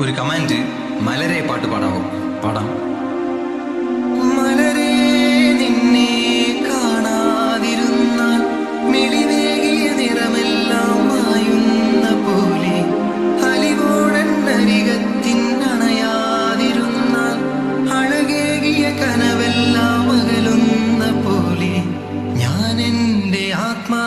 ഒരു കമാൻഡ് മലരെ പാട്ട് പാടാവും? പാടാം. നിന്നെ കാണാതിരുന്നാൽ മായുന്ന പോലെ കനവെല്ലാം അകലുന്ന പോലെ ഞാൻ എന്റെ ആത്മാ